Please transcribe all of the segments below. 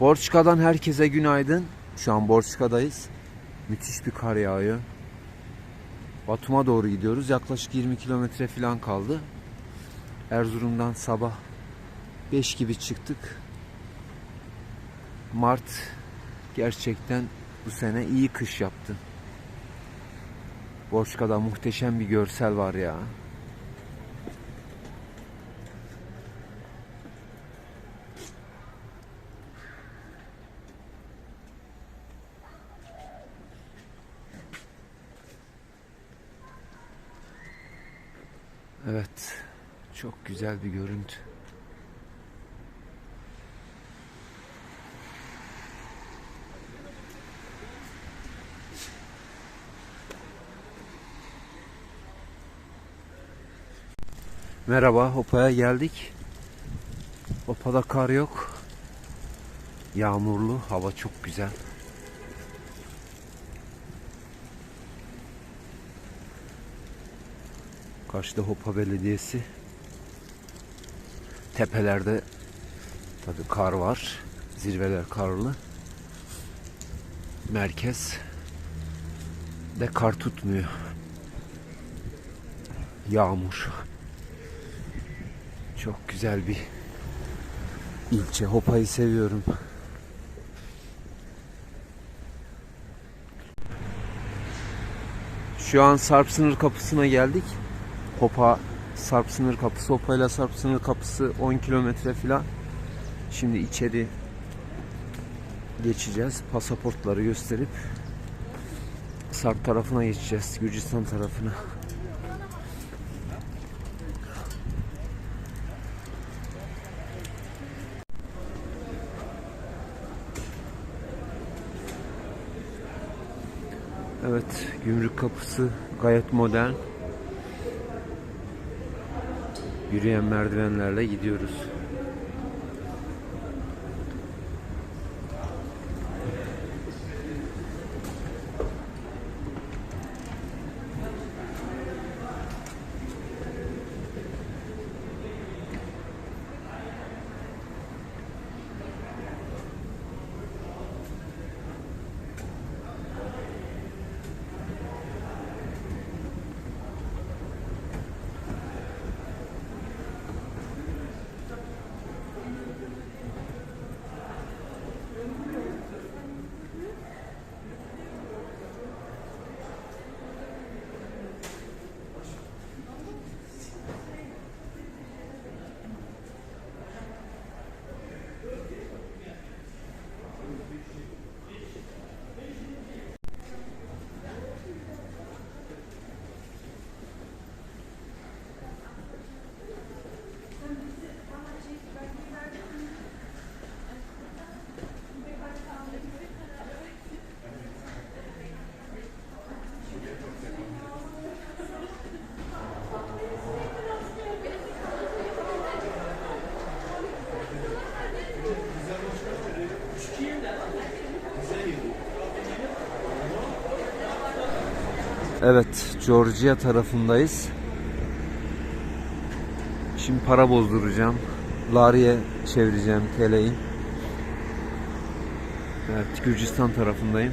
Borçka'dan herkese günaydın. Şu an Borçka'dayız. Müthiş bir kar yağıyor. Batum'a doğru gidiyoruz. Yaklaşık 20 kilometre falan kaldı. Erzurum'dan sabah 5 gibi çıktık. Mart gerçekten bu sene iyi kış yaptı. Borçka'da muhteşem bir görsel var ya. Evet. Çok güzel bir görüntü. Merhaba, Hopa'ya geldik. Hopa'da kar yok. Yağmurlu, hava çok güzel. Karşıda Hopa Belediyesi. Tepelerde tabii kar var. Zirveler karlı. Merkez de kar tutmuyor. Yağmur. Çok güzel bir ilçe. Hopa'yı seviyorum. Şu an Sarp sınır kapısına geldik. Hopa Sarp sınır kapısı. Hopa ile Sarp sınır kapısı 10 kilometre falan. Şimdi içeri geçeceğiz. Pasaportları gösterip Sarp tarafına geçeceğiz. Gürcistan tarafına. Evet, gümrük kapısı gayet modern. Yürüyen merdivenlerle gidiyoruz. Evet, Georgia tarafındayız. Şimdi para bozduracağım. Lari'ye çevireceğim TL'yi. Evet, Gürcistan tarafındayım.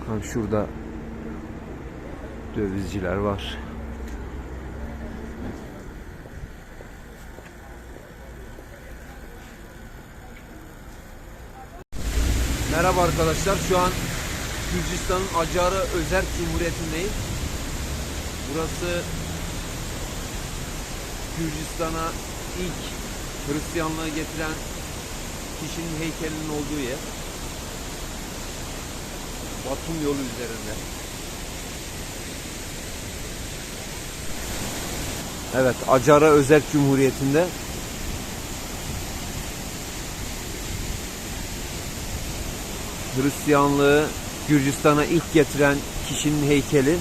Bakalım şurada dövizciler var. Merhaba arkadaşlar. Şu an Gürcistan'ın Acara Özerk Cumhuriyeti'ndeyim. Burası Gürcistan'a ilk Hristiyanlığı getiren kişinin heykelinin olduğu yer. Batum yolu üzerinde. Evet, Acara Özerk Cumhuriyeti'nde Hristiyanlığı Gürcistan'a ilk getiren kişinin heykeli.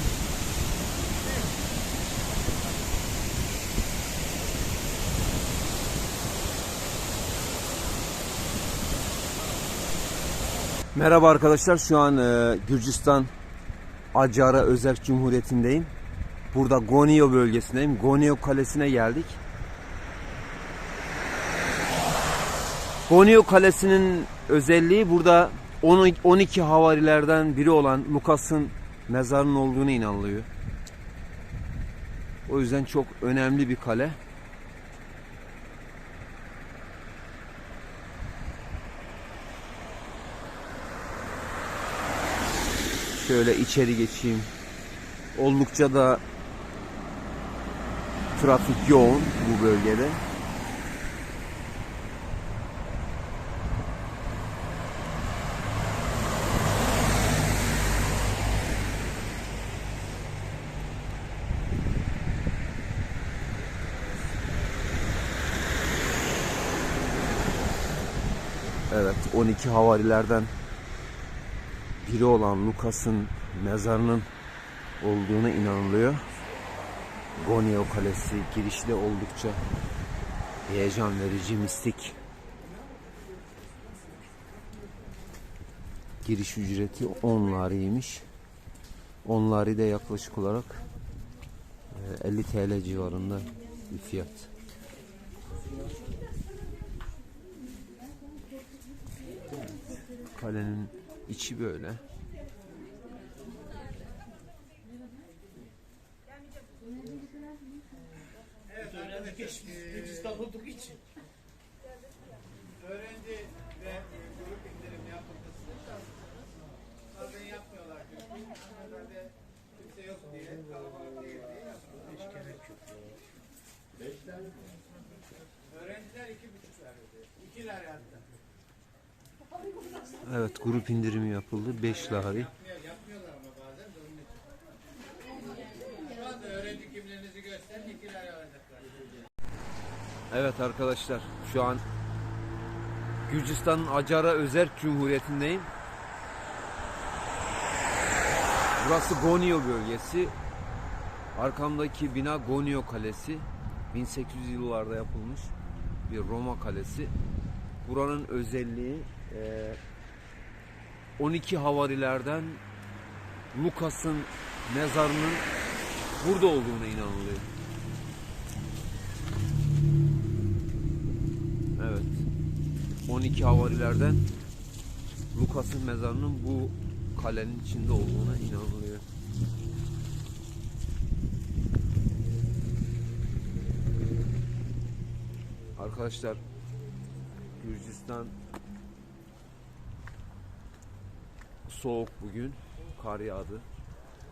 Merhaba arkadaşlar. Şu an e, Gürcistan Acara Özerk Cumhuriyeti'ndeyim. Burada Gonio bölgesindeyim. Gonio Kalesi'ne geldik. Gonio Kalesi'nin özelliği burada 10 12 havarilerden biri olan Lukas'ın mezarının olduğunu inanılıyor. O yüzden çok önemli bir kale. Şöyle içeri geçeyim. Oldukça da trafik yoğun bu bölgede. Evet 12 havarilerden biri olan Lukas'ın mezarının olduğuna inanılıyor. Gonio Kalesi girişi de oldukça heyecan verici, mistik. Giriş ücreti 10 lariymiş. 10 lari de yaklaşık olarak e, 50 TL civarında bir fiyat. Kalenin içi böyle. Gürcistan olduğu için. Öğrenci ve grup indirim şanslıydınız. Bazen yapmıyorlar. Herhalde kimse yok diye, kalabalık değil diye yapmıyorlar. Hiç. Öğrenciler iki buçuk verdi. İkiler hatta. Evet grup indirimi yapıldı 5 lari. Yapmıyor, yapmıyorlar ama bazen de onun için. Şu anda öğrenci kimliğinizi gösterin, ikiler alacaklar. Evet arkadaşlar şu an Gürcistan'ın Acara Özerk Cumhuriyeti'ndeyim. Burası Gonio bölgesi. Arkamdaki bina Gonio Kalesi. 1800 yıllarda yapılmış bir Roma kalesi. Buranın özelliği 12 havarilerden Lukas'ın mezarının burada olduğuna inanılıyor. Evet. 12 havarilerden Lukas'ın mezarının bu kalenin içinde olduğuna inanılıyor. Arkadaşlar Gürcistan soğuk bugün. Kar yağdı.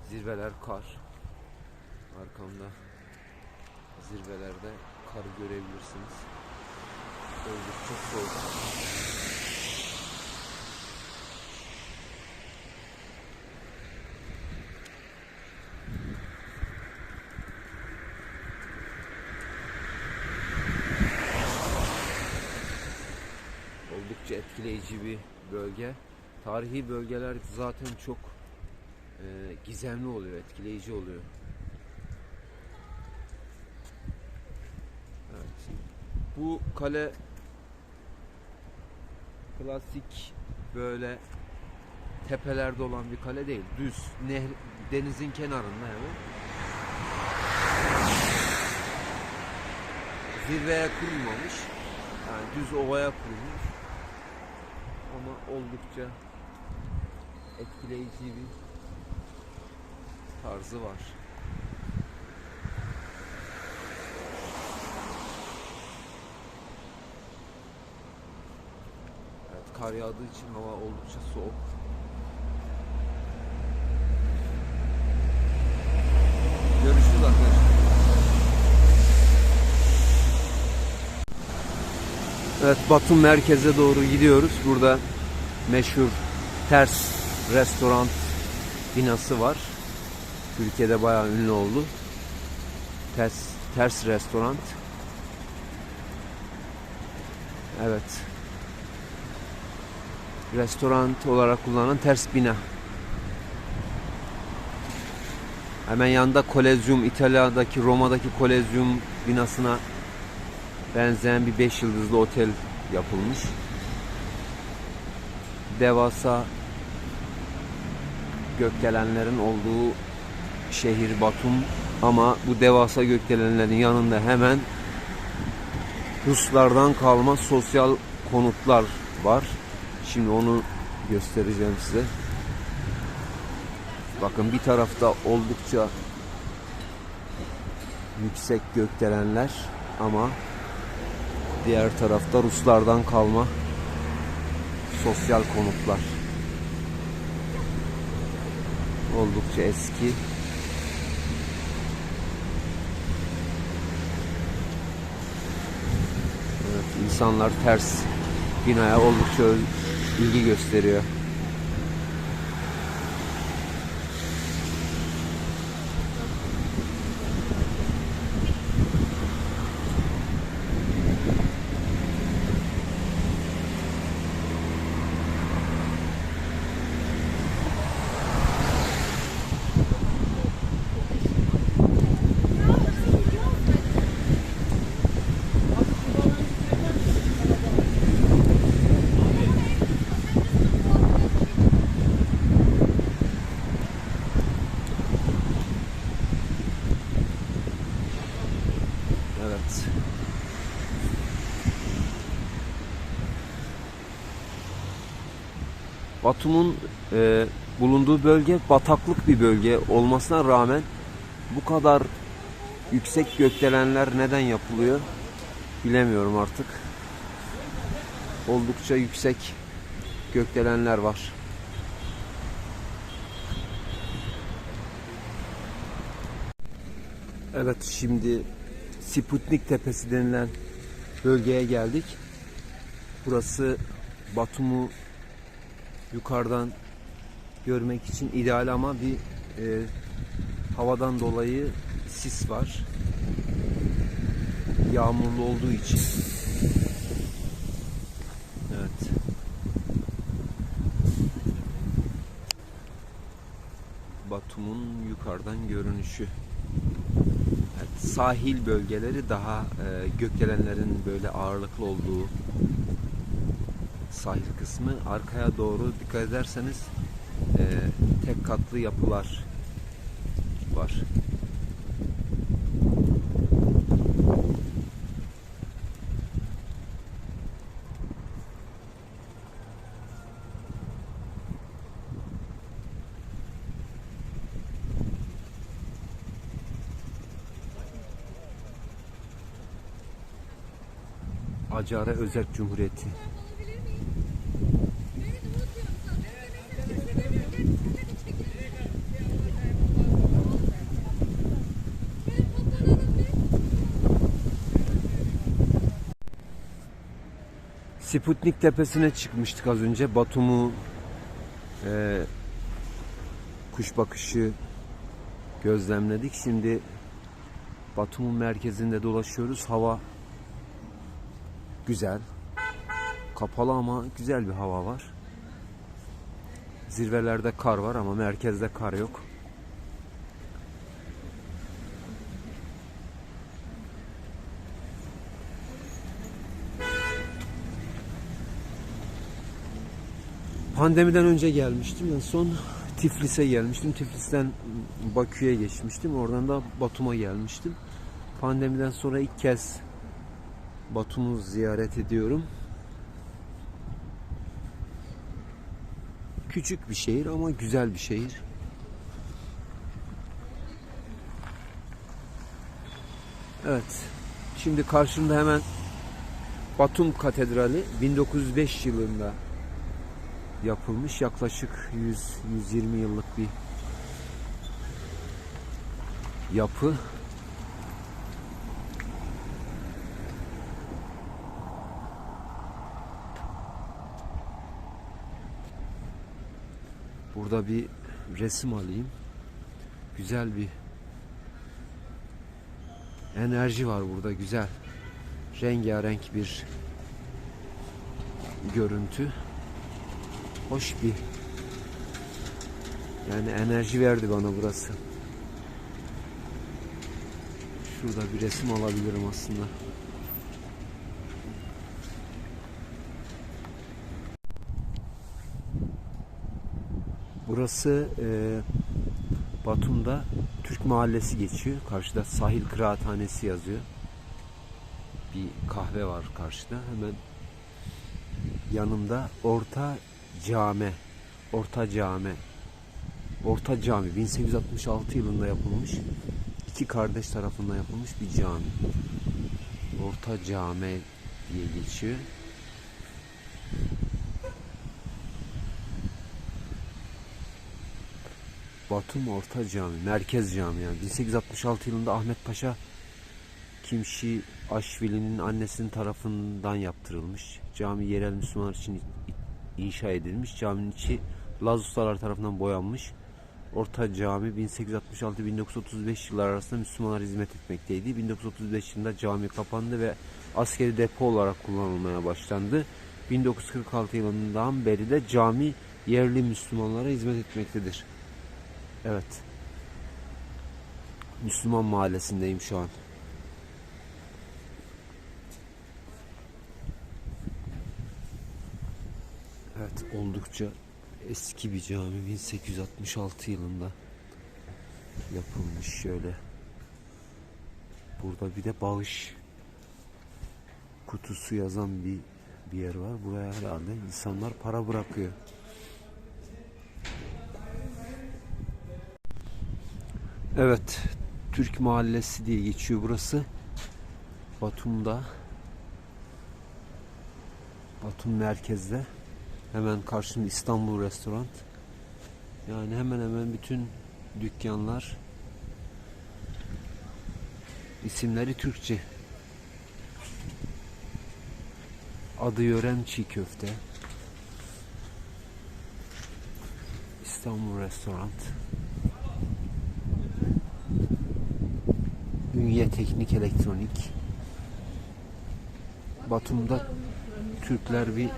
Zirveler kar. Arkamda zirvelerde karı görebilirsiniz. Oldukça soğuk. Oldukça etkileyici bir bölge. Tarihi bölgeler zaten çok e, gizemli oluyor, etkileyici oluyor. Evet. Bu kale klasik böyle tepelerde olan bir kale değil. Düz nehr, denizin kenarında hemen. Zirveye kurulmamış. Yani düz ovaya kurulmuş. Ama oldukça etkileyici bir tarzı var. Evet, kar yağdığı için hava oldukça soğuk. Görüşürüz arkadaşlar. Evet Batum merkeze doğru gidiyoruz. Burada meşhur ters restoran binası var. Türkiye'de bayağı ünlü oldu. Ters, ters restoran. Evet. Restoran olarak kullanılan ters bina. Hemen yanında Kolezyum, İtalya'daki Roma'daki Kolezyum binasına benzeyen bir 5 yıldızlı otel yapılmış. Devasa gökdelenlerin olduğu şehir Batum Ama bu devasa gökdelenlerin yanında hemen Ruslardan kalma sosyal konutlar var. Şimdi onu göstereceğim size. Bakın bir tarafta oldukça yüksek gökdelenler ama diğer tarafta Ruslardan kalma sosyal konutlar. Oldukça eski. Evet, insanlar ters binaya oldukça ilgi gösteriyor. Evet. Batum'un e, bulunduğu bölge bataklık bir bölge olmasına rağmen bu kadar yüksek gökdelenler neden yapılıyor bilemiyorum artık. Oldukça yüksek gökdelenler var. Evet şimdi Sputnik Tepesi denilen bölgeye geldik. Burası Batum'u yukarıdan görmek için ideal ama bir e, havadan dolayı sis var. Yağmurlu olduğu için. Evet. Batum'un yukarıdan görünüşü. Evet, sahil bölgeleri daha e, gökdelenlerin böyle ağırlıklı olduğu sahil kısmı. Arkaya doğru dikkat ederseniz e, tek katlı yapılar var. Acara Özerk Cumhuriyeti. Sputnik Tepesi'ne çıkmıştık az önce. Batum'u e, kuş bakışı gözlemledik. Şimdi Batum'un merkezinde dolaşıyoruz. Hava güzel. Kapalı ama güzel bir hava var. Zirvelerde kar var ama merkezde kar yok. Pandemiden önce gelmiştim. En son Tiflis'e gelmiştim. Tiflis'ten Bakü'ye geçmiştim. Oradan da Batum'a gelmiştim. Pandemiden sonra ilk kez Batum'u ziyaret ediyorum. Küçük bir şehir ama güzel bir şehir. Evet. Şimdi karşımda hemen Batum Katedrali 1905 yılında yapılmış yaklaşık 100-120 yıllık bir yapı. Burada bir resim alayım. Güzel bir enerji var burada güzel. Rengarenk bir görüntü. Hoş bir yani enerji verdi bana burası. Şurada bir resim alabilirim aslında. Burası e, Batum'da Türk Mahallesi geçiyor. Karşıda Sahil Kıraathanesi yazıyor. Bir kahve var karşıda. Hemen yanında Orta Cami. Orta Cami. Orta Cami 1866 yılında yapılmış. İki kardeş tarafından yapılmış bir cami. Orta Cami diye geçiyor. Batum Orta Cami, Merkez Cami yani. 1866 yılında Ahmet Paşa Kimşi Aşvili'nin annesinin tarafından yaptırılmış. Cami yerel Müslümanlar için inşa edilmiş. Caminin içi Laz ustalar tarafından boyanmış. Orta Cami 1866-1935 yıllar arasında Müslümanlar hizmet etmekteydi. 1935 yılında cami kapandı ve askeri depo olarak kullanılmaya başlandı. 1946 yılından beri de cami yerli Müslümanlara hizmet etmektedir. Evet. Müslüman mahallesindeyim şu an. Evet oldukça eski bir cami 1866 yılında yapılmış şöyle. Burada bir de bağış kutusu yazan bir bir yer var. Buraya herhalde insanlar para bırakıyor. Evet, Türk Mahallesi diye geçiyor burası. Batum'da. Batum merkezde. Hemen karşımda İstanbul Restoran. Yani hemen hemen bütün dükkanlar isimleri Türkçe. Adı Yören Çiğ Köfte. İstanbul Restoran. Ünye Teknik Elektronik. Batum'da Türkler bir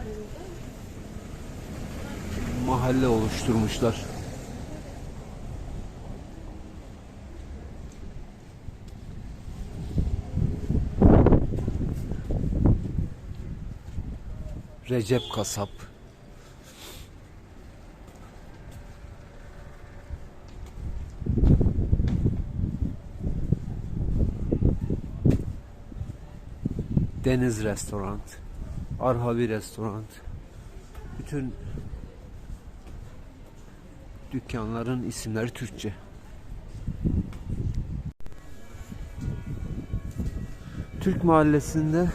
mahalle oluşturmuşlar. Recep Kasap. Deniz Restoran. Arhavi Restoran. Bütün dükkanların isimleri Türkçe. Türk mahallesinde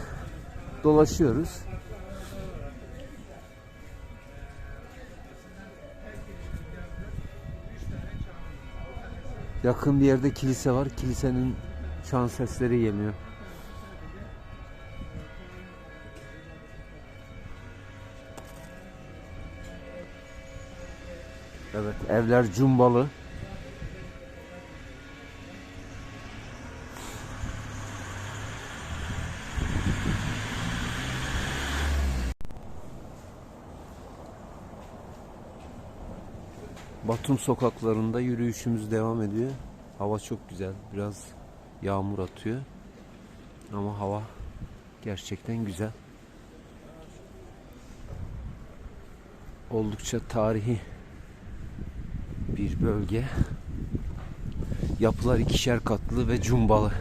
dolaşıyoruz. Yakın bir yerde kilise var. Kilisenin çan sesleri geliyor. Evler cumbalı. Batum sokaklarında yürüyüşümüz devam ediyor. Hava çok güzel. Biraz yağmur atıyor. Ama hava gerçekten güzel. Oldukça tarihi bir bölge. Yapılar ikişer katlı ve cumbalı.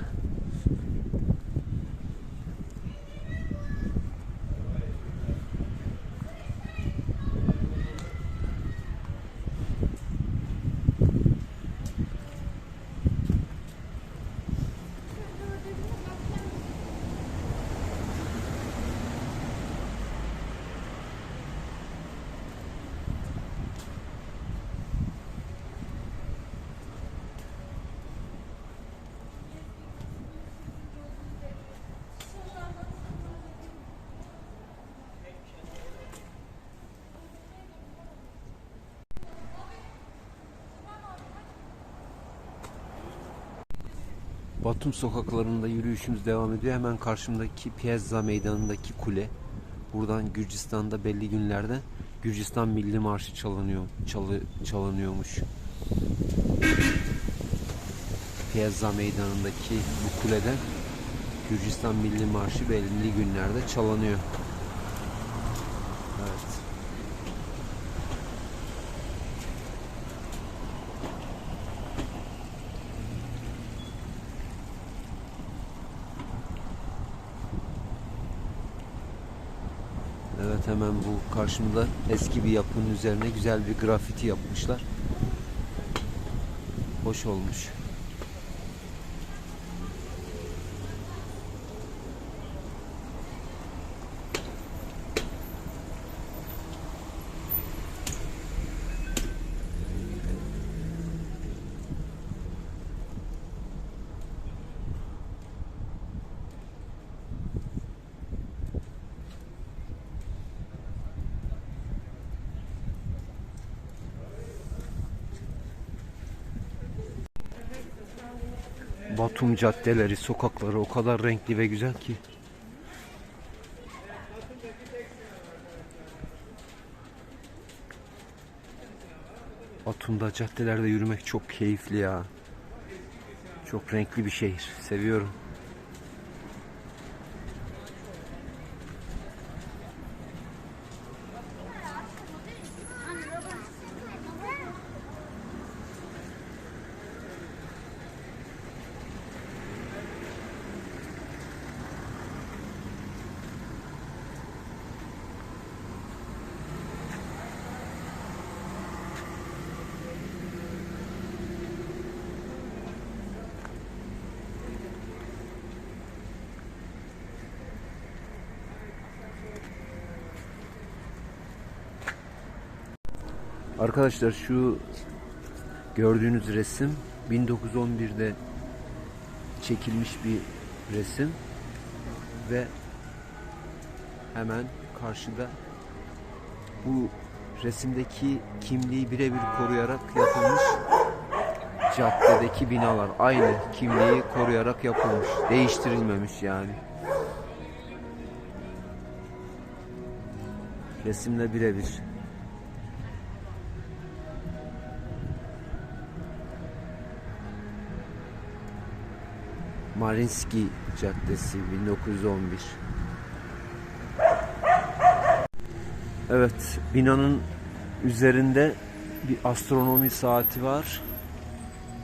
Batum sokaklarında yürüyüşümüz devam ediyor. Hemen karşımdaki Piazza Meydanı'ndaki kule. Buradan Gürcistan'da belli günlerde Gürcistan Milli Marşı çalınıyor, çalı, çalınıyormuş. Piazza Meydanı'ndaki bu kuleden Gürcistan Milli Marşı belli günlerde çalınıyor. Evet. Evet hemen bu karşımda eski bir yapının üzerine güzel bir grafiti yapmışlar. Hoş olmuş. Batum caddeleri, sokakları o kadar renkli ve güzel ki. Batum'da caddelerde yürümek çok keyifli ya. Çok renkli bir şehir. Seviyorum. Arkadaşlar şu gördüğünüz resim 1911'de çekilmiş bir resim ve hemen karşıda bu resimdeki kimliği birebir koruyarak yapılmış caddedeki binalar. Aynı kimliği koruyarak yapılmış. Değiştirilmemiş yani. Resimle birebir Marinski Caddesi 1911 Evet binanın üzerinde bir astronomi saati var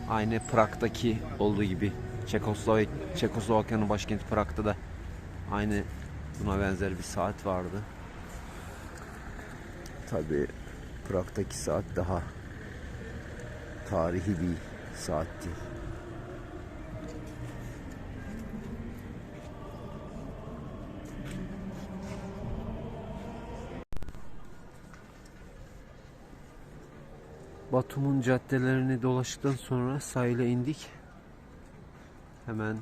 Aynı Prag'daki olduğu gibi Çekoslovak Çekoslovakya'nın başkenti Prag'da da aynı buna benzer bir saat vardı. Tabi Prag'daki saat daha tarihi bir saatti. Batum'un caddelerini dolaştıktan sonra sahile indik. Hemen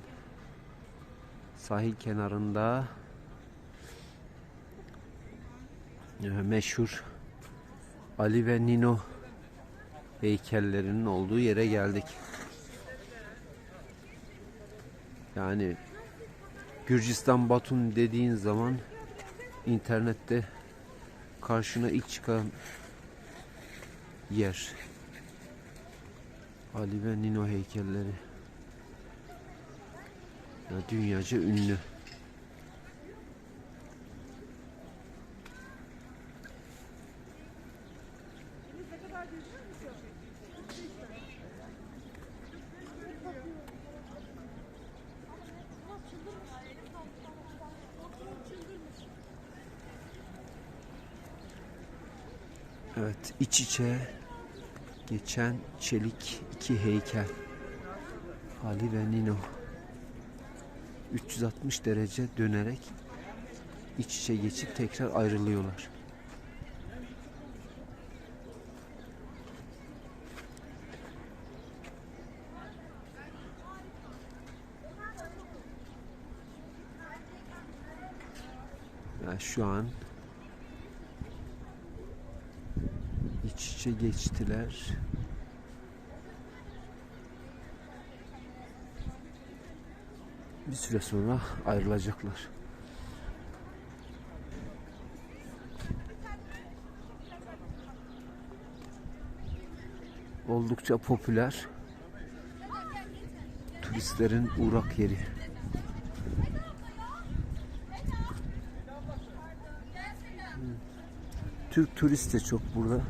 sahil kenarında e, meşhur Ali ve Nino heykellerinin olduğu yere geldik. Yani Gürcistan Batum dediğin zaman internette karşına ilk çıkan yer. Ali ve Nino heykelleri. Ya dünyaca ünlü. Evet, iç içe geçen çelik iki heykel. Ali ve Nino. 360 derece dönerek iç içe geçip tekrar ayrılıyorlar. Yani şu an iç içe geçtiler. Bir süre sonra ayrılacaklar. Oldukça popüler. Turistlerin uğrak yeri. Türk turist de çok burada.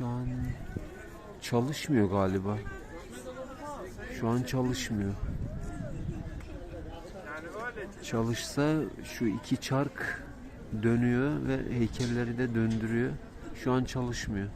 Şu an çalışmıyor galiba. Şu an çalışmıyor. Çalışsa şu iki çark dönüyor ve heykelleri de döndürüyor. Şu an çalışmıyor.